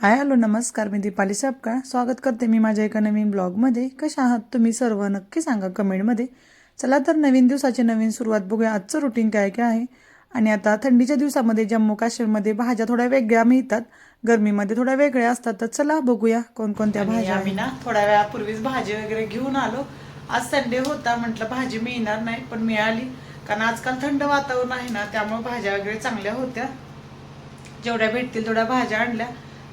Hi hello नमस्कार मी दीपाली सपकाळ स्वागत करते मी माझ्या एका नवीन ब्लॉगमध्ये. कशा आहात तुम्ही सर्व? नक्की सांगा कमेंटमध्ये. चला तर नवीन दिवसाची नवीन सुरुवात बघूया. आजचं रुटीन काय काय आहे? आणि आता थंडीच्या दिवसामध्ये जम्मू काश्मीरमध्ये भाज्या थोड्या वेगळ्या मिळतात. गरमीमध्ये थोड्या वेगळ्या असतात. तर चला बघूया कोणकोणत्या भाज्या आम्ही ना थोड्या वेळापूर्वीच भाजी वगैरे घेऊन आलो. आज संडे होता म्हटलं भाजी मिळणार नाही पण मिळाली. कारण आजकाल थंड वातावरण आहे ना त्यामुळे भाज्या वगैरे चांगल्या होत्या. जेवढ्या भेटतील तेवढ्या भाज्या आणल्या.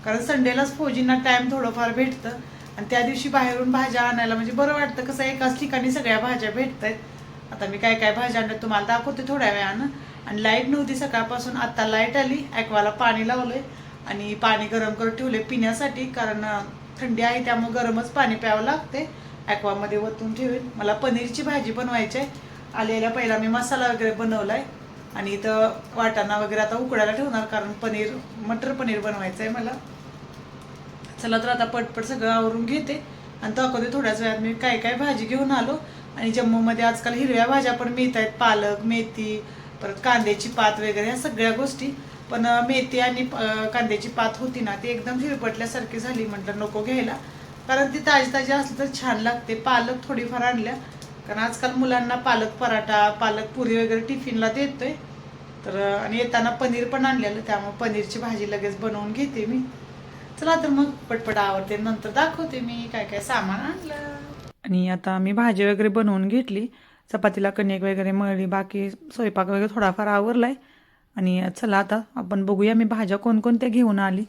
कारण संडेलाच फौजींना टाइम थोडंफार भेटतं. आणि त्या दिवशी बाहेरून भाज्या आणायला म्हणजे बरं वाटतं. कसं एकाच ठिकाणी सगळ्या भाज्या भेटत आहेत आता मी काय काय भाज्या आणल्या तुम्हाला दाखवते थोड्या वेळानं. आणि लाइट नव्हती सकाळपासून. आत्ता लाइट आली. ॲक्वाला पाणी लावलंय. आणि पाणी गरम करून ठेवले पिण्यासाठी. कारण थंडी आहे त्यामुळे गरमच पाणी प्यावं लागते ॲक्वामध्ये वतून ठेवेन. मला पनीरची भाजी बनवायची आहे. आलेल्या पहिला मी मसाला वगैरे बनवला आहे आणि इथं वाटाणा वगैरे आता उकडायला ठेवणार कारण पनीर मटर पनीर बनवायचं आहे मला. चला तर आता पटपट सगळं आवरून घेते आणि दाखवते थोड्याच वेळात मी काय काय भाजी घेऊन आलो. आणि जम्मूमध्ये आजकाल हिरव्या भाज्या पण मिळत आहेत पालक मेथी परत कांद्याची पात वगैरे ह्या सगळ्या गोष्टी. पण मेथी आणि कांद्याची पात होती ना ती एकदम हिरपटल्यासारखी झाली म्हटलं नको घ्यायला. कारण ती ताजी ताजी असली तर छान लागते. पालक थोडीफार आणल्या. कारण आजकाल मुलांना पालक पराठा पालक पुरी वगैरे टिफिनला देतोय. तर आणि येताना पनीर पण आणलेलं त्यामुळे पनीरची भाजी लगेच बनवून घेते मी. चला तर मग पटपट आवडते नंतर दाखवते मी काय काय सामान आणलं. आणि आता मी भाजी वगैरे बनवून घेतली. चपातीला कणिक वगैरे मळली बाकी स्वयंपाक वगैरे थोडाफार आवरलाय. आणि चला आता आपण बघूया मी भाज्या कोणकोणत्या घेऊन आली.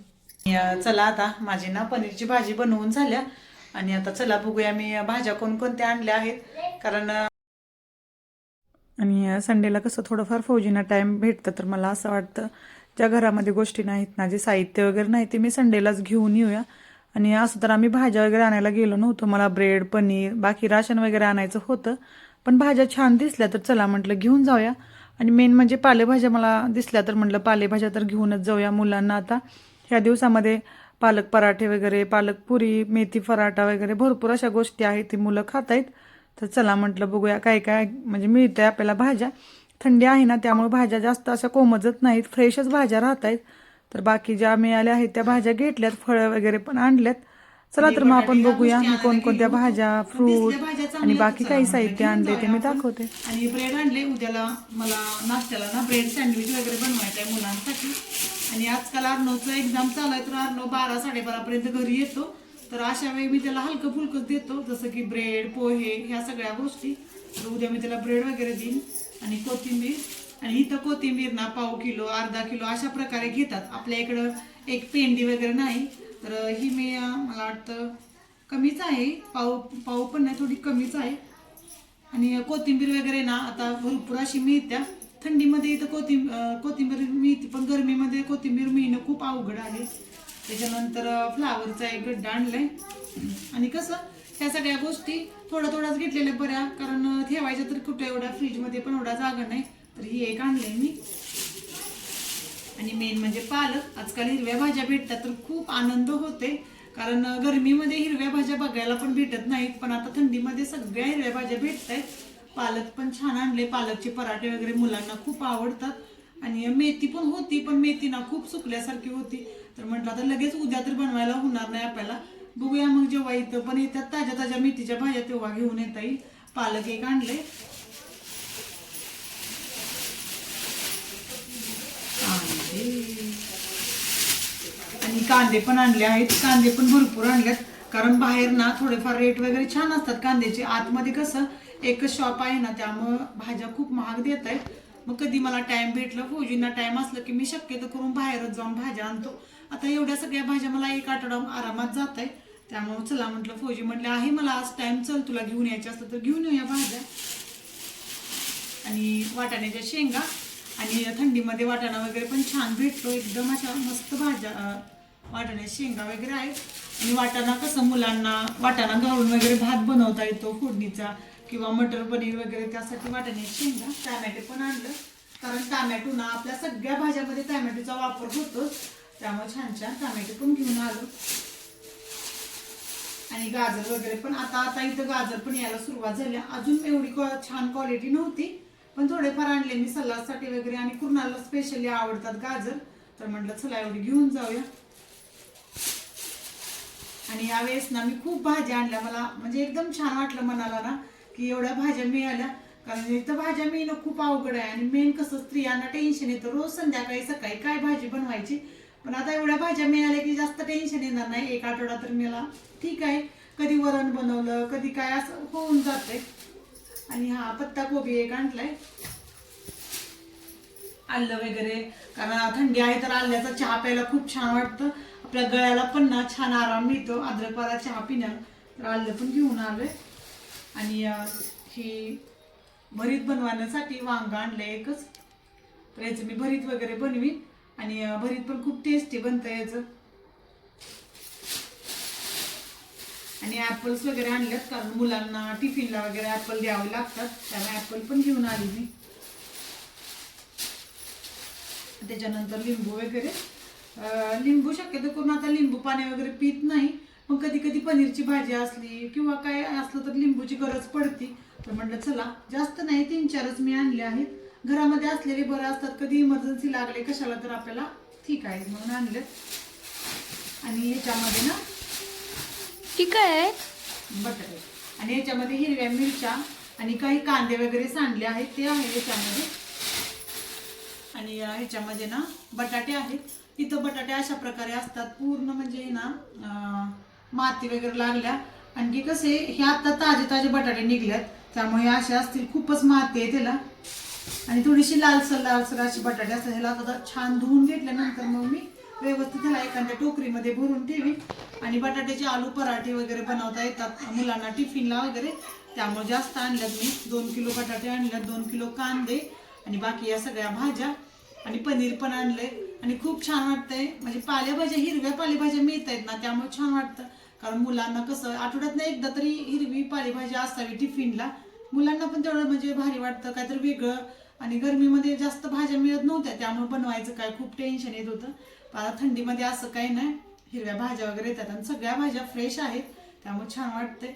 चला आता माझी ना पनीरची भाजी बनवून झाल्या. आणि आता चला बघूया मी भाज्या कोणकोणत्या आणल्या आहेत. कारण आणि संडेला कसं थोडंफार फौजींना टाईम भेटतं तर मला असं वाटतं ज्या घरामध्ये गोष्टी नाहीत ना जे साहित्य वगैरे नाही ते मी संडेलाच घेऊन येऊया. आणि असं तर आम्ही भाज्या वगैरे आणायला गेलो नव्हतो मला ब्रेड पनीर बाकी राशन वगैरे आणायचं होतं. पण भाज्या छान दिसल्या तर चला म्हटलं घेऊन जाऊया. आणि मेन म्हणजे पालेभाज्या मला दिसल्या तर म्हटलं पालेभाज्या तर घेऊनच जाऊया मुलांना आता. ह्या दिवसामध्ये पालक पराठे वगैरे पालक पुरी मेथी पराठा वगैरे भरपूर अशा गोष्टी आहेत ती मुलं खात आहेत तर चला म्हटलं बघूया काय काय म्हणजे मिळतंय आपल्याला भाज्या. थंडी आहे ना त्यामुळे भाज्या जास्त अशा कोमजत नाहीत फ्रेशच भाज्या राहत आहेत तर बाकी ज्या मिळाल्या आहेत त्या भाज्या घेतल्यात फळं वगैरे पण आणल्यात. चला तर मग आपण बघूया मी कोणकोणत्या भाज्या फ्रूट आणि बाकी काही साहित्य आणले ते मी दाखवते. आणि ब्रेड आणले. उद्याला मला नाश्त्याला ना ब्रेड सँडविच वगैरे बनवायचं आहे मुलांसाठी. आणि आजकाल अर्णवचं एक्झाम चालू आहे तर अर्णव बारा साडेबारापर्यंत घरी येतो. तर अशा वेळी मी त्याला हलकं फुलकं देतो जसं की ब्रेड पोहे ह्या सगळ्या गोष्टी. तर उद्या मी त्याला ब्रेड वगैरे देईन आणि कोथिंबीर. आणि इथं कोथिंबीर ना पाव किलो अर्धा किलो अशा प्रकारे घेतात. आपल्या इकडं एक पेंडी वगैरे नाही. तर ही मी मला वाटतं कमीच आहे. पाव पाव पण नाही थोडी कमीच आहे. आणि कोथिंबीर वगैरे ना आता भरपूर अशी मिळत्या. थंडीमध्ये इथं कोथिंब कोथिंबीर मिळते पण गरमीमध्ये कोथिंबीर मिळणं खूप अवघड आहे. त्याच्यानंतर फ्लावरचा एक गड्डा आणलाय. आणि कसं ह्या सगळ्या गोष्टी थोड्या थोड्याच घेतलेल्या बऱ्या कारण ठेवायच्या तर कुठं एवढ्या फ्रीजमध्ये पण एवढा जागा नाही. तर ही एक आणलंय मी. आणि मेन म्हणजे पालक. आजकाल हिरव्या भाज्या भेटतात तर खूप आनंद होते. कारण गरमीमध्ये हिरव्या भाज्या बघायला पण भेटत नाहीत पण आता थंडीमध्ये सगळ्या हिरव्या भाज्या भेटत आहेत पालक पण छान आणले पालकचे पराठे वगैरे मुलांना खूप आवडतात. आणि मेथी पण होती पण मेथी ना खूप सुकल्यासारखी होती. तर म्हटलं आता लगेच उद्या तर बनवायला होणार नाही आपल्याला. बघूया मग जेव्हा इथं पण येतात ताज्या ताज्या मेथीच्या भाज्या तेव्हा घेऊन येता येईल पालक एक आणले. आणि कांदे पण आणले आहेत. कांदे पण भरपूर आणलेत. कारण बाहेर ना थोडेफार रेट वगैरे छान असतात कांद्याचे. आतमध्ये कसं एकच शॉप आहे ना त्यामुळं भाज्या खूप महाग देत आहेत. मग कधी मला टाइम भेटलं फौजींना टाइम असलं की मी शक्यतो करून बाहेरच जाऊन भाज्या आणतो. आता एवढ्या सगळ्या भाज्या मला एक आठवडा आरामात जात आहे त्यामुळे चला म्हटलं फौजी म्हटलं आहे मला आज टाइम चल तुला घेऊन यायच्या असतं तर घेऊन येऊया भाज्या. आणि वाटाण्याच्या शेंगा आणि थंडीमध्ये वाटाणा वगैरे पण छान भेटतो. एकदम अशा मस्त भाज्या वाटाण्या वाटाण्याच्या शेंगा वगैरे आहेत. आणि वाटाणा कसं मुलांना वाटाणा घालून वगैरे भात बनवता येतो फोडणीचा किंवा मटर पनीर वगैरे त्यासाठी वाटाण्याची शेंगा. टॅमॅटो पण आणलं. कारण टॅमॅटो ना आपल्या सगळ्या भाज्यामध्ये टॅमॅटोचा वापर होतो त्यामुळे छान छान टॅमॅटो पण घेऊन आलो. आणि गाजर वगैरे पण आता आता इथं गाजर पण यायला सुरुवात झाली. अजून एवढी छान क्वालिटी नव्हती पण थोडेफार आणले मी सलादसाठी वगैरे आणि कुणाला स्पेशली आवडतात गाजर तर म्हटलं चला एवढी घेऊन जाऊया. आणि यावेळेस ना मी खूप भाज्या आणल्या. मला म्हणजे एकदम छान वाटलं मनाला ना की एवढ्या भाज्या मिळाल्या. कारण इथं भाज्या मिळणं खूप अवघड आहे आणि मेन कसं स्त्रियांना टेन्शन येतं. रोज संध्याकाळी सकाळी काय भाजी बनवायची? पण आता एवढ्या भाज्या मिळाल्या की जास्त टेन्शन येणार नाही. एक आठवडा तर मला ठीक आहे. कधी वरण बनवलं कधी काय असं होऊन जाते आणि हा पत्ता कोबी एक आणलाय. आलं वगैरे. कारण थंडी आहे तर आल्याचा चहा प्यायला खूप छान वाटतं. आपल्या गळ्याला पण ना छान आराम मिळतो. अद्रकवाला चहा पिण्याला तर आलं पण घेऊन आलोय. आणि ही भरीत बनवण्यासाठी वांग आणलं एकच. तर याचं मी भरीत वगैरे बनवीन. आणि भरीत पण खूप टेस्टी बनतं याचं. आणि ॲपल्स वगैरे आणल्यात कारण मुलांना टिफिनला वगैरे ॲपल द्यावे लागतात त्यामुळे ॲपल पण घेऊन आली मी. त्याच्यानंतर लिंबू वगैरे. लिंबू शक्यतो करून आता लिंबू पाणी वगैरे पित नाही पण कधी कधी पनीरची भाजी असली किंवा काय असलं तर लिंबूची गरज पडते. तर म्हटलं चला जास्त नाही तीन चारच मी आणले आहेत. घरामध्ये असलेले बरं असतात कधी इमर्जन्सी लागले कशाला तर आपल्याला ठीक आहे म्हणून आणले. आणि याच्यामध्ये ना ठीक आहे. बटाटे. आणि याच्यामध्ये हिरव्या मिरच्या आणि काही कांदे वगैरे सांडले आहेत ते आहे याच्यामध्ये. आणि ह्याच्यामध्ये ना बटाटे आहेत. इथं बटाटे अशा प्रकारे असतात पूर्ण म्हणजे ना माती वगैरे लागल्या. आणखी कसे हे आता ताजे ताजे बटाटे निघल्यात. त्यामुळे असे असतील खूपच माती आहे त्याला. आणि थोडीशी लालसर लालसर अशी बटाटे असतात ह्याला आता छान धुवून घेतल्यानंतर मग मी व्यवस्थित ह्याला एखाद्या टोकरीमध्ये भरून ठेवी आणि बटाट्याचे आलू पराठे वगैरे बनवता येतात मुलांना टिफिनला वगैरे. त्यामुळे जास्त आणल्यात मी. दोन किलो बटाटे आणल्यात दोन किलो कांदे आणि बाकी या सगळ्या भाज्या. आणि पनीर पण आणलंय. आणि खूप छान वाटतंय. म्हणजे पालेभाज्या हिरव्या पालेभाज्या मिळत आहेत ना त्यामुळे छान वाटतं. कारण मुलांना कसं आठवड्यात एकदा तरी हिरवी पालेभाजी असावी टिफिनला. मुलांना पण तेवढं म्हणजे भारी वाटतं काहीतरी वेगळं. आणि गरमीमध्ये जास्त भाज्या मिळत नव्हत्या त्यामुळे बनवायचं काय खूप टेन्शन येत होतं. पण आता थंडीमध्ये असं काही नाही. हिरव्या भाज्या वगैरे येतात आणि सगळ्या भाज्या फ्रेश आहेत त्यामुळे छान वाटते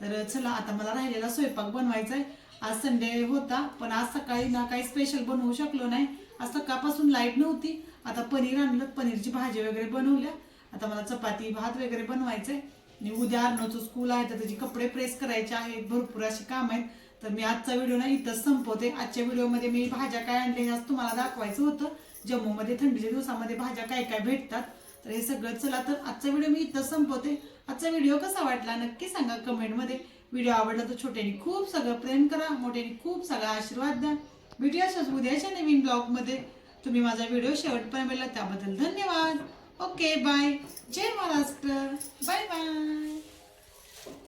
तर चला आता मला राहिलेला स्वयंपाक बनवायचा आहे. आज संडे होता पण आज सकाळी ना काही स्पेशल बनवू शकलो नाही. आज सकाळपासून लाइट नव्हती. आता पनीर आणलं पनीरची भाजी वगैरे बनवल्या. आता मला चपाती भात वगैरे बनवायचंय. आणि उद्या अर्णवचं स्कूल आहे तर त्याचे कपडे प्रेस करायचे आहेत भरपूर अशी काम आहेत. तर मी आजचा व्हिडिओ ना इथंच संपवते. आजच्या व्हिडिओमध्ये मी भाज्या काय आणले हे आज तुम्हाला दाखवायचं होतं. जम्मूमध्ये थंडीच्या दिवसामध्ये भाज्या काय काय भेटतात. तर हे सगळं चला तर आजचा व्हिडिओ मी इथंच संपवते. आजचा व्हिडिओ कसा वाटला नक्की सांगा कमेंटमध्ये व्हिडिओ आवडला तर छोट्याने खूप सगळं प्रेम करा मोठ्याने खूप सगळा आशीर्वाद द्या. व्हिडिओ उद्याच्या नवीन ब्लॉगमध्ये तुम्ही माझा व्हिडिओ शेवटपर्यंत त्याबद्दल धन्यवाद. Okay, bye. Jai Maharashtra. Bye bye.